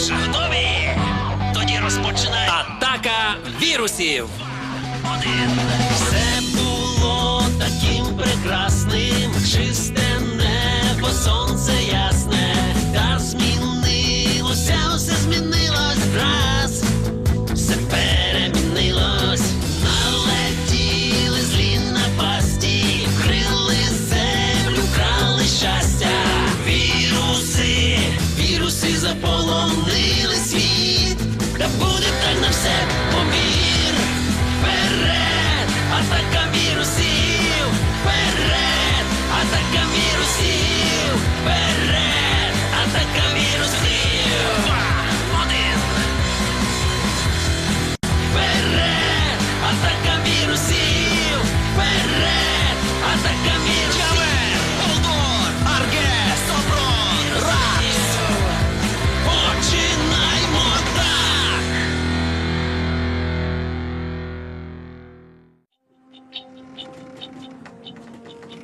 ж, готові? Тоді розпочинаємо. Атака вірусів! Один. Все було таким прекрасним, чисте небо, сонце ясне, та змінилося, все змінилось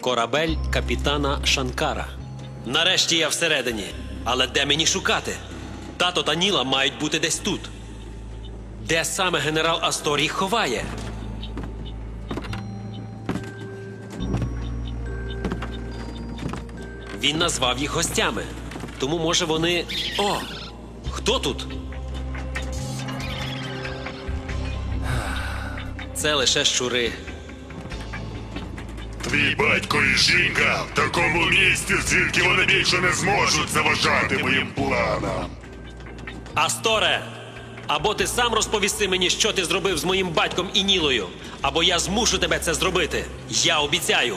Корабель капітана Шанкара. Нарешті я всередині. Але де мені шукати? Тато та Ніла мають бути десь тут. Де саме генерал Асторій ховає? Він назвав їх гостями. Тому може вони. О! Хто тут? Це лише щури. Твій батько і жінка в такому місці, звідки вони більше не зможуть заважати моїм планам. Асторе! Або ти сам розповісти мені, що ти зробив з моїм батьком і Нілою, або я змушу тебе це зробити. Я обіцяю.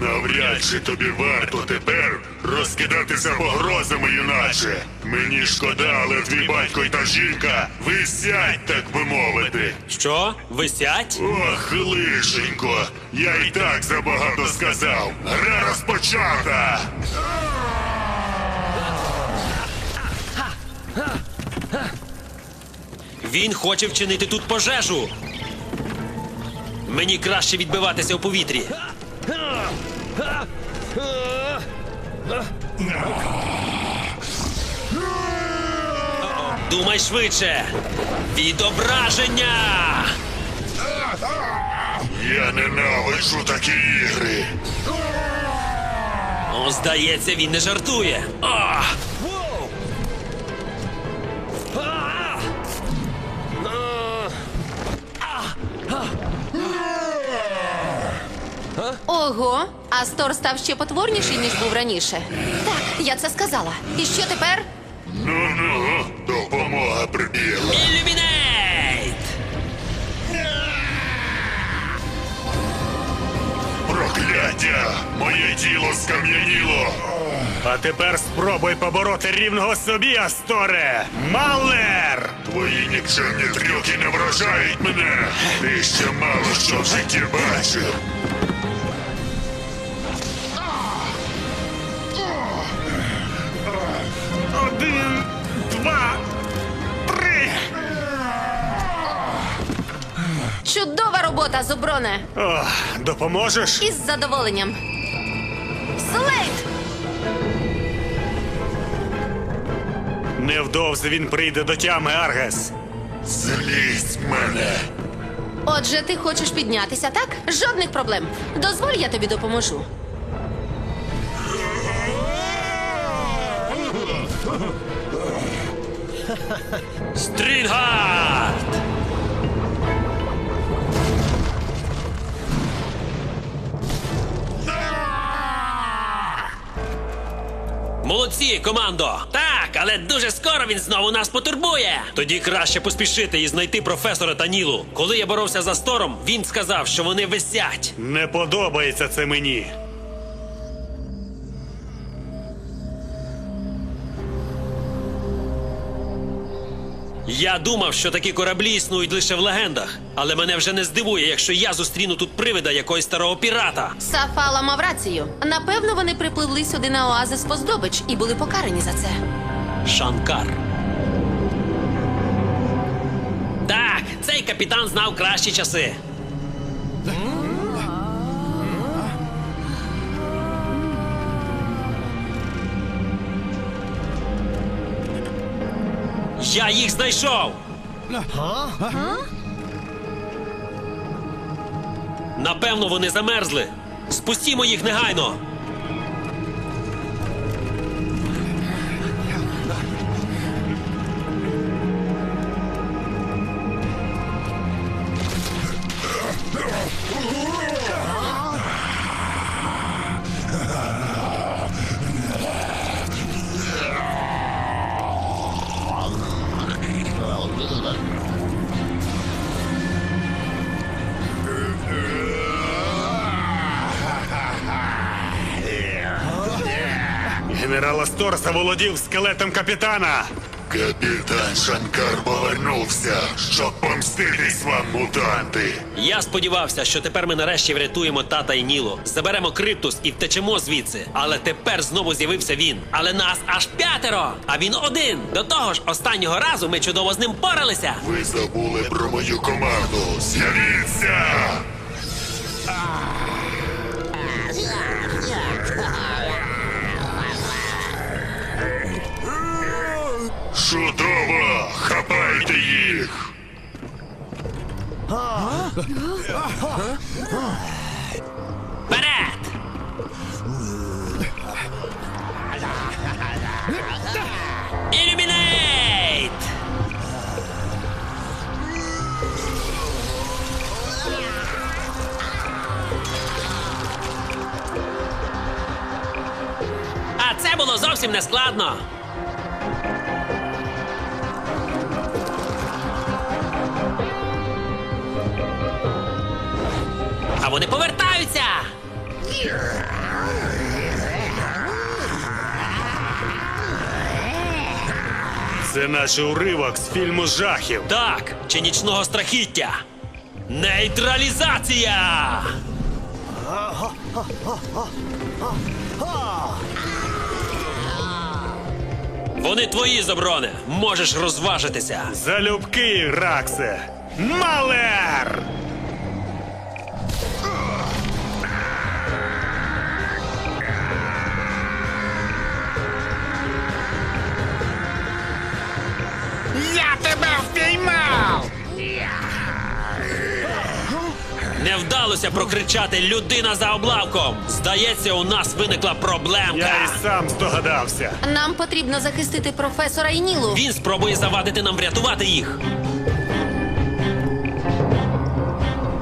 Навряд чи тобі варто тепер розкидатися погрозами, юначе. Мені шкода, але твій батько й та жінка висять, так би мовити. Що? Висять? Ох, лишенько, я і так забагато сказав. Гра розпочата. Він хоче вчинити тут пожежу. Мені краще відбиватися у повітрі. Думай швидше. Відображення! Я ненавиджу такі ігри. О, здається, він не жартує. А! Ого, Астор став ще потворніший, ніж був раніше. Так, я це сказала. І що тепер? Ну-ну, допомога прибігла. Ілюмінейт! Прокляття! Моє тіло скам'яніло! А тепер спробуй побороти рівного собі, Асторе! Малер! Твої нікчемні трюки не вражають мене! Ти ще мало що в житті бачив! Робота, Зуброне! О, допоможеш? Із задоволенням. Слейд! Невдовзі він прийде до тями, Аргес. Злізь мене! Отже, ти хочеш піднятися, так? Жодних проблем. Дозволь, я тобі допоможу. Стрінгард! Молодці, командо! Так, але дуже скоро він знову нас потурбує. Тоді краще поспішити і знайти професора Танілу. Коли я боровся за стором, він сказав, що вони висять. Не подобається це мені. Я думав, що такі кораблі існують лише в легендах, але мене вже не здивує, якщо я зустріну тут привида якогось старого пірата. Сафала мав рацію. Напевно, вони припливли сюди на оазис по здобич і були покарані за це. Шанкар. Так, цей капітан знав кращі часи. Я їх знайшов! Напевно, вони замерзли. Спустімо їх негайно. Генерал заволодів скелетом капітана. Капітан Шанкар повернувся, щоб помститись вам, мутанти. Я сподівався, що тепер ми нарешті врятуємо тата і Ніло. Заберемо криптус і втечемо звідси. Але тепер знову з'явився він. Але нас аж п'ятеро, а він один. До того ж, останнього разу ми чудово з ним поралися. Ви забули про мою команду. З'явіться! Чудово! Хапайте їх! Вперед! Ілюмінейт! А це було зовсім не складно. А вони повертаються! Це наш уривок з фільму жахів. Так, чи нічного страхіття. Нейтралізація! Вони твої заброни. Можеш розважитися. Залюбки, Раксе! Малер! Не вдалося прокричати людина за облавком. Здається, у нас виникла проблемка. Я і сам здогадався. Нам потрібно захистити професора і Нілу. Він спробує завадити нам врятувати їх.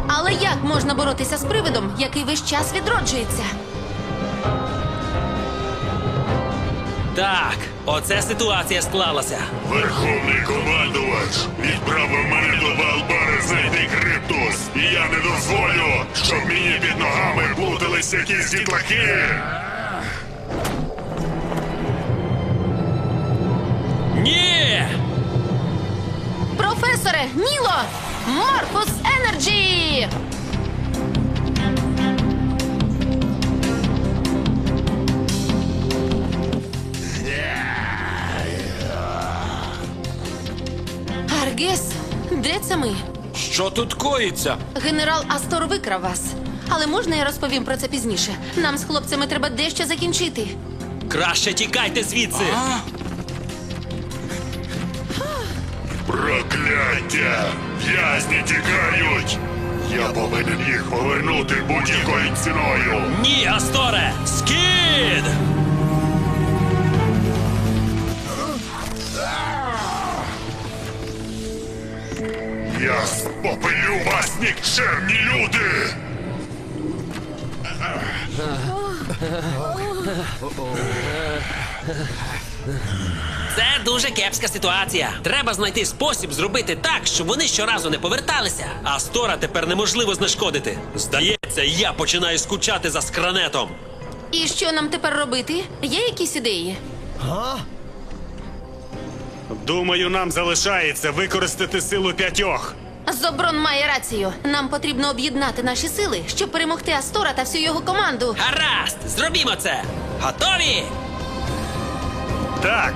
Але як можна боротися з привидом, який весь час відроджується? Так, оце ситуація склалася. Верховний командувач відправив мене до Валбари знайти криптус, і я не дозволю, щоб мені під ногами плутались якісь дітлахи. Ні! Професоре, Ніло! Морфус Енерджі! Тут коїться? Генерал Астор викрав вас. Але можна я розповім про це пізніше? Нам з хлопцями треба дещо закінчити. Краще тікайте звідси. Прокляття! В'язні тікають! Я повинен їх повернути будь-якою ціною. Ні, Асторе! Скід! Я вас, нікчемні люди! Це дуже кепська ситуація. Треба знайти спосіб зробити так, щоб вони щоразу не поверталися. Астора тепер неможливо знешкодити. Здається, я починаю скучати за скранетом. І що нам тепер робити? Є якісь ідеї? Думаю, нам залишається використати силу п'ятьох. Зоброн має рацію. Нам потрібно об'єднати наші сили, щоб перемогти Астора та всю його команду. Гаразд, зробімо це. Готові? Так,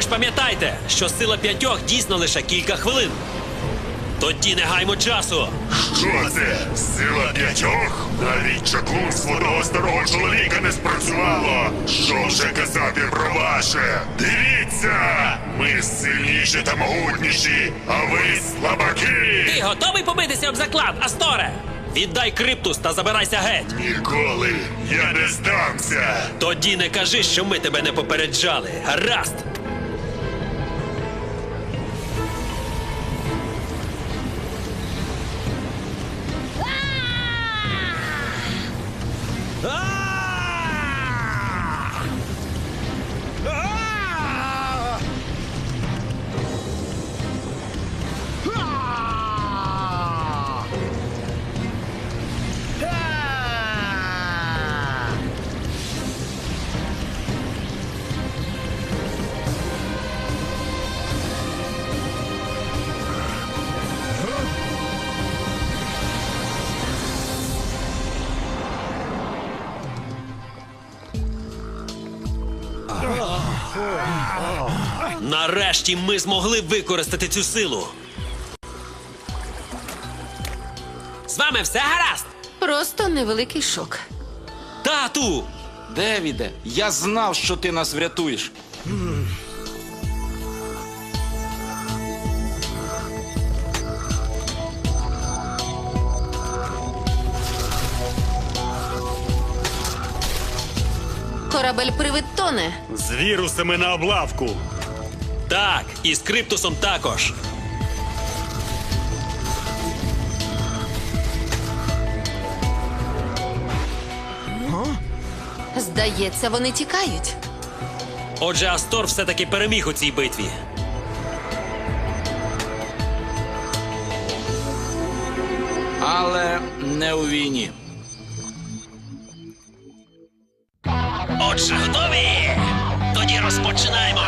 Пам'ятайте, що сила п'ятьох дійсно лише кілька хвилин. Тоді не гаймо часу. Що це? Сила п'ятьох? Навіть чаклунство того старого чоловіка не спрацювало. Що вже казати про ваше? Дивіться! Ми сильніші та могутніші, а ви слабаки! Ти готовий побитися об заклад, Асторе? Віддай криптус та забирайся геть. Ніколи я не здамся! Тоді не кажи, що ми тебе не попереджали. Гаразд. Нарешті ми змогли використати цю силу. З вами все гаразд. Просто невеликий шок. Тату! Девіде, я знав, що ти нас врятуєш. Корабель привид тоне. З вірусами на облавку. Так, і з криптусом також. Здається, вони тікають. Отже, Астор все-таки переміг у цій битві. Але не у війні. Розпочинаємо.